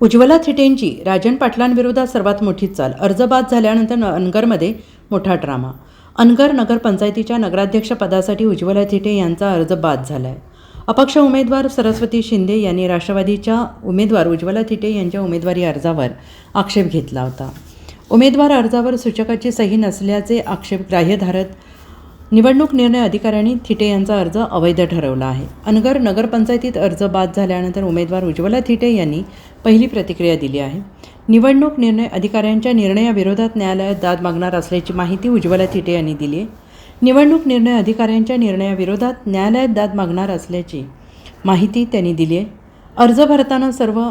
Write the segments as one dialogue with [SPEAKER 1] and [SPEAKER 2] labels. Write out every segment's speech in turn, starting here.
[SPEAKER 1] उज्ज्वला थिटेंची राजन पाटलांविरोधात सर्वात मोठी चाल अर्ज बाद झाल्यानंतर न- अनगरमध्ये मोठा ड्रामा. अनगर नगरपंचायतीच्या नगराध्यक्षपदासाठी उज्ज्वला थिटे यांचा अर्ज बाद झाला आहे अपक्ष उमेदवार सरस्वती शिंदे यांनी राष्ट्रवादीच्या उमेदवार उज्ज्वला थिटे यांच्या उमेदवारी अर्जावर आक्षेप घेतला होता. उमेदवार अर्जावर सूचकाची सही नसल्याचे आक्षेप ग्राह्य धरत निवडणूक निर्णय अधिकाऱ्यांनी थिटे यांचा अर्ज अवैध ठरवला आहे. अनगर नगरपंचायतीत अर्ज बाद झाल्यानंतर उमेदवार उज्ज्वला थिटे यांनी पहिली प्रतिक्रिया दिली आहे. निवडणूक निर्णय अधिकाऱ्यांच्या निर्णयाविरोधात न्यायालयात दाद मागणार असल्याची माहिती उज्ज्वला थिटे यांनी दिली आहे. निवडणूक निर्णय अधिकाऱ्यांच्या निर्णयाविरोधात न्यायालयात दाद मागणार असल्याची माहिती त्यांनी दिली आहे. अर्ज भरताना सर्व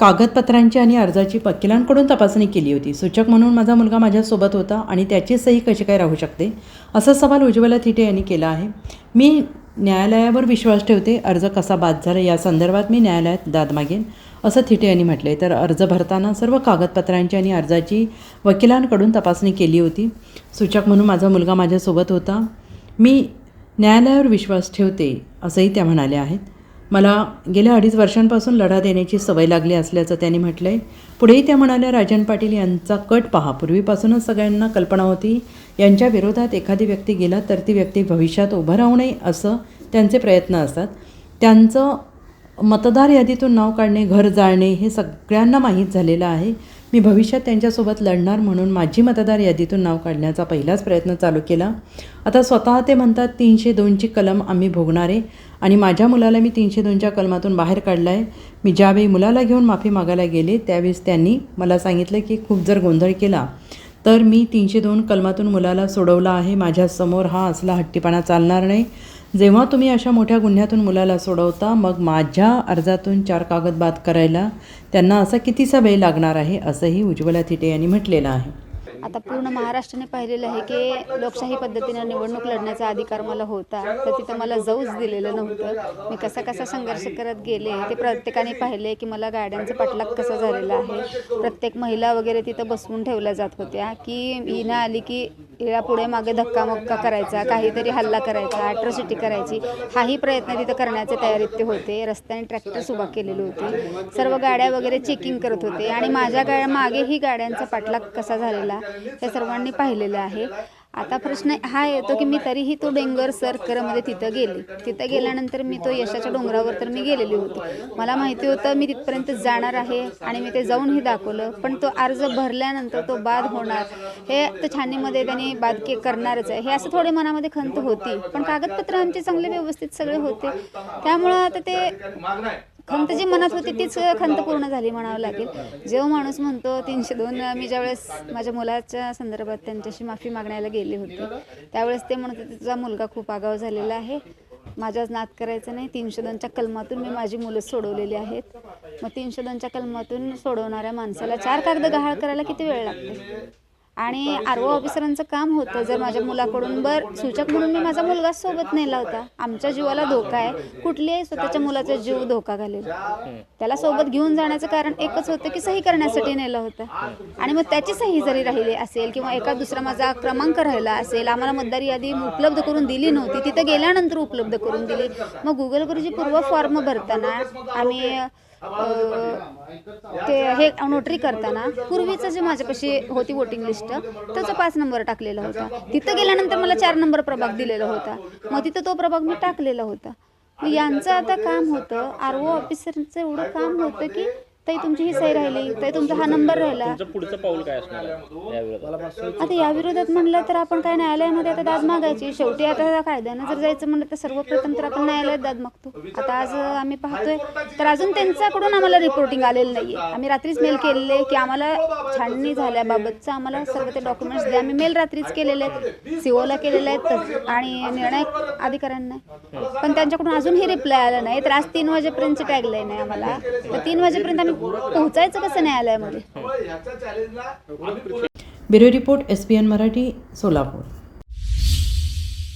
[SPEAKER 1] कागदपत्रांची आणि अर्जाची वकिलांकडून तपासणी केली होती. सूचक म्हणून माझा मुलगा माझ्यासोबत होता आणि त्याची सही कशी काय राहू शकते? असा सवाल उज्ज्वला थिटे यांनी केला आहे. मी न्यायालयावर विश्वास ठेवते अर्ज कसा बाद झाला या संदर्भात मी न्यायालयात दाद मागेन असं थिटे यांनी म्हटलं. आहे तर अर्ज भरताना सर्व कागदपत्रांची आणि अर्जाची वकिलांकडून तपासणी केली होती. सूचक म्हणून माझा मुलगा माझ्यासोबत होता. मी न्यायालयावर विश्वास ठेवते असंही त्या म्हणाल्या आहेत. मला गेल्या अडीच वर्षांपासून लढा देण्याची सवय लागली असल्याचं त्यांनी म्हटलं आहे पुढेही त्या म्हणाल्या राजन पाटील यांचा कट पहा. पूर्वीपासूनच सगळ्यांना कल्पना होती यांच्या विरोधात एखादी व्यक्ती गेला तर ती व्यक्ती भविष्यात उभं राहू नये असं त्यांचे प्रयत्न असतात. त्यांचं मतदार यादीतून नाव काढणे घर जाळणे हे सगळ्यांना माहीत झालेलं आहे. मी भविष्यात त्यांच्यासोबत लढणार म्हणून माझी मतदार यादीतून नाव काढण्याचा पहिलाच प्रयत्न चालू केला. आता स्वतः ते म्हणतात तीनशे दोनची कलम आम्ही भोगणारे आणि माझ्या मुलाला मी तीनशे दोनच्या कलमातून बाहेर काढला आहे मी ज्यावेळी मुलाला घेऊन माफी मागायला गेले त्यावेळेस त्यांनी मला सांगितलं की खूप जर गोंधळ केला तर मी तीनशे दोन कलमातून मुलाला सोडवला आहे. माझ्यासमोर हा असला हट्टीपणा चालणार नाही. जेव्हा तुम्ही अशा मोठ्या गुन्ह्यातून मुलाला सोडवता मग माझ्या अर्जातून चार कागद बाद करायला त्यांना असा कितीसा वेळ लागणार आहे असंही उज्ज्वला थिटे यांनी म्हटलेलं आहे.
[SPEAKER 2] आता पूर्ण महाराष्ट्राने पाहिलेलं आहे की लोकशाही पद्धतीनं निवडणूक लढण्याचा अधिकार मला होता तर तिथं मला जाऊच दिलेलं नव्हतं. मी कसा कसा संघर्ष करत गेले ते प्रत्येकाने पाहिले की मला गाड्यांचा पाठलाग कसा झालेला आहे. प्रत्येक महिला वगैरे तिथं बसवून ठेवल्या जात होत्या की हिनं आली की हिला पुढे मागे धक्कामुक्का करायचा काहीतरी हल्ला करायचा अॅट्रॉसिटी करायची हाही प्रयत्न तिथं करण्याच्या तयारीत ते होते. रस्त्याने ट्रॅक्टर्स उभा केलेले होते. सर्व गाड्या वगैरे चेकिंग करत होते. आणि माझ्या गाड्या मागेही गाड्यांचा पाठलाग कसा झालेला हे सर्वांनी पाहिलेलं आहे. आता प्रश्न हा येतो की मी तरीही तो डोंगर सर करमध्ये तिथं गेले. तिथं गेल्यानंतर मी तो यशाच्या डोंगरावर तर मी गेलेली होती. मला माहिती होतं मी तिथपर्यंत जाणार आहे आणि मी ते जाऊनही दाखवलं. पण तो अर्ज भरल्यानंतर तो बाद होणार. हे तर छानीमध्ये त्यांनी बाद के करणारच आहे. हे असं थोडे मनामध्ये खंत होती. पण कागदपत्र आमचे चांगले व्यवस्थित सगळे होते. त्यामुळं आता ते खंत जी मनात होती तीच खंत पूर्ण झाली म्हणावं लागेल. जेव्हा माणूस म्हणतो तीनशे दोन मी ज्यावेळेस माझ्या मुलाच्या संदर्भात त्यांच्याशी माफी मागण्याला गेले होते त्यावेळेस ते म्हणत होते तुझा मुलगा खूप आगाव झालेला आहे. माझ्याच नाद करायचं नाही. तीनशे दोनच्या कलमातून मी माझी मुलं सोडवलेली आहेत. मग तीनशे दोनच्या कलमातून सोडवणाऱ्या माणसाला चार कागद गहाळ करायला किती वेळ लागते? आणि आर ओ ऑफिसरांचं काम होतं. जर माझ्या मुलाकडून बर सूचक म्हणून मी माझा मुलगा सोबत नेला होता. आमच्या जीवाला धोका आहे. कुठल्याही स्वतःच्या मुलाचा जीव धोका घालेल त्याला सोबत घेऊन जाण्याचं कारण एकच होतं की सही करण्यासाठी नेलं होतं. आणि मग त्याची सही जरी राहिली असेल किंवा एका दुसरा माझा क्रमांक राहिला असेल आम्हाला मतदार यादी उपलब्ध करून दिली नव्हती. तिथं गेल्यानंतर उपलब्ध करून दिली. मग गुगलवरची पूर्व फॉर्म भरताना आम्ही ते हे नोटरी करताना पूर्वीचं जे माझ्यापाशी होती वोटिंग लिस्ट त्याचा पाच नंबर टाकलेला होता. तिथं गेल्यानंतर मला चार नंबर प्रभाग दिलेला होता. मग तिथं तो प्रभाग मी टाकलेला होता. यांचं आता काम होतं. आर ओ ऑफिसरचं एवढं काम होतं की ताई तुमची ही सही राहिली. ताई तुमचा हा नंबर राहिला.
[SPEAKER 3] तुमचं पुढचं पाऊल काय असणार आहे? या विरोधात.
[SPEAKER 2] आता या विरोधात म्हणलं तर आपण काय न्यायालयामध्ये आता दाद मागायची. शेवटी आता या कायद्यानं जर जायचं म्हणलं तर सर्वप्रथम तर आपण न्यायालयात दाद मागतो. आता आज आम्ही पाहतोय तर अजून त्यांच्याकडून आम्हाला रिपोर्टिंग आलेलं नाहीये. आम्ही रात्रीच मेल केलेले की आम्हाला छाननी झाल्याबाबतचं आम्हाला सर्व ते डॉक्युमेंट्स द्या. आम्ही मेल रात्रीच केलेले आहेत. सीओला केलेले आहेत. आणि निर्णय अधिकाऱ्यांना. पण त्यांच्याकडून अजूनही रिप्लाय आला नाही. तर आज तीन वाजेपर्यंतची टॅगलाईन आहे आम्हाला. तर तीन वाजेपर्यंत आम्ही पोहोचायचं कसं न्यायालयामध्ये
[SPEAKER 1] bureau report S P N Marathi Solapur.